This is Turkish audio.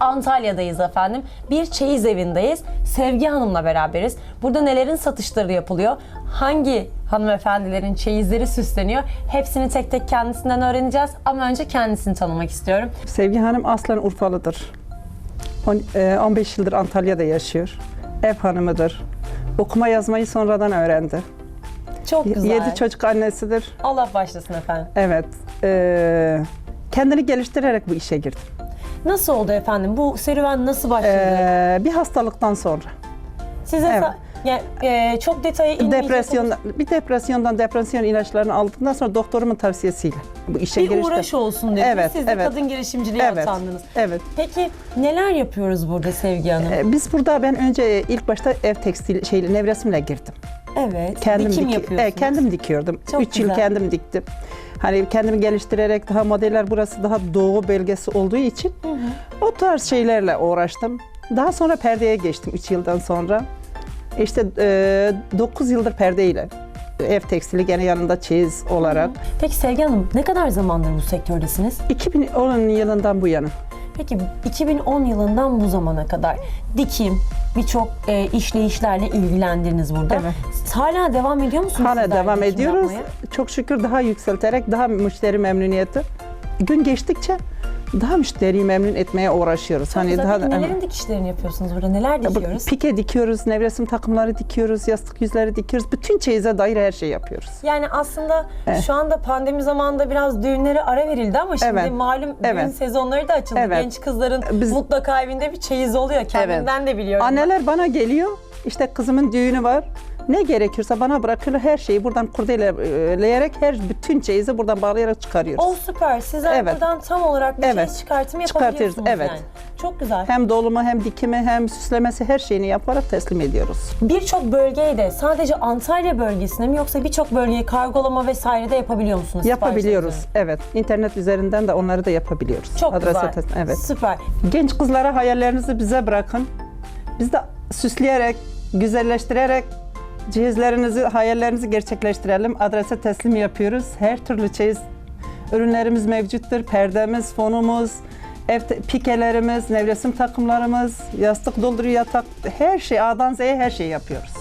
Antalya'dayız efendim. Bir çeyiz evindeyiz. Sevgi Hanım'la beraberiz. Burada nelerin satışları yapılıyor? Hangi hanımefendilerin çeyizleri süsleniyor? Hepsini tek tek kendisinden öğreneceğiz. Ama önce kendisini tanımak istiyorum. Sevgi Hanım aslen Urfalıdır. On- e, 15 yıldır Antalya'da yaşıyor. Ev hanımıdır. Okuma yazmayı sonradan öğrendi. Çok güzel. 7 çocuk annesidir. Allah başlasın efendim. Evet. e, kendini geliştirerek bu işe girdi. Nasıl oldu efendim? Bu serüven nasıl başladı? E, bir hastalıktan sonra. Size evet. sa- ya, e, çok detaya inmeyecek Depresyon, bir depresyondan depresyon ilaçlarını aldıktan sonra doktorumun tavsiyesiyle bu işe bir giriştim. uğraş olsun dedi. Evet, Siz de evet. kadın girişimciliğe Evet. atandınız. Evet. Peki neler yapıyoruz burada Sevgi Hanım? E, Biz burada ben önce ilk başta ev tekstil şeyle nevresimle girdim. Evet. Kendim Dikim diki- yapıyorsunuz. e, kendim dikiyordum. Çok 3 yıl güzel. kendim diktim. Hani kendimi geliştirerek daha modeller burası daha doğu bölgesi olduğu için o tarz şeylerle uğraştım. Daha sonra perdeye geçtim 3 yıldan sonra. İşte 9 yıldır perdeyle ev tekstili gene yanında çeyiz olarak. Peki Sevgi Hanım ne kadar zamandır bu sektördesiniz? 2010 yılından bu yana. Peki 2010 yılından bu zamana kadar dikim, birçok e, işleyişlerle ilgilendiniz burada. Evet. Hala devam ediyor musunuz? Hala devam ediyoruz. yapmaya? Çok şükür daha yükselterek daha müşteri memnuniyeti. Gün geçtikçe daha müşteriyi memnun etmeye uğraşıyoruz. Çok güzel. daha Peki nelerin dikişlerini yapıyorsunuz burada? Neler Bu dikiyoruz? Pike dikiyoruz, nevresim takımları dikiyoruz, yastık yüzleri dikiyoruz. Bütün çeyize dair her şeyi yapıyoruz. Yani aslında şu anda pandemi zamanında biraz düğünlere ara verildi ama şimdi Evet. malum düğün Evet. sezonları da açıldı. Evet. Genç kızların Biz- mutlaka evinde bir çeyiz oluyor. Kendimden de biliyorum. Anneler bana geliyor, işte kızımın düğünü var. Ne gerekiyorsa bana bırakıyorlar her şeyi buradan kurdeleleyerek her bütün çeyizi buradan bağlayarak çıkarıyoruz. O süper. Sizler Evet. buradan tam olarak bir Evet. çeyiz çıkartımı Çıkartıyoruz, yapabiliyorsunuz evet. yani. Çok güzel. Hem dolumu hem dikimi hem süslemesi her şeyini yaparak teslim ediyoruz. Birçok bölgeye de sadece Antalya bölgesine mi yoksa birçok bölgeye kargolama vesaire de yapabiliyor musunuz? Yapabiliyoruz. siparişlerinizi? Evet. İnternet üzerinden de onları da yapabiliyoruz. Çok Adrese güzel. teslim- Evet. Süper. Genç kızlara hayallerinizi bize bırakın. Biz de süsleyerek, güzelleştirerek cihazlarınızı, hayallerinizi gerçekleştirelim. Adrese teslim yapıyoruz. Her türlü çeyiz ürünlerimiz mevcuttur. Perdemiz, fonumuz, ev pikelerimiz, nevresim takımlarımız, yastık doldurucu yatak, her şey A'dan Z'ye her şeyi yapıyoruz.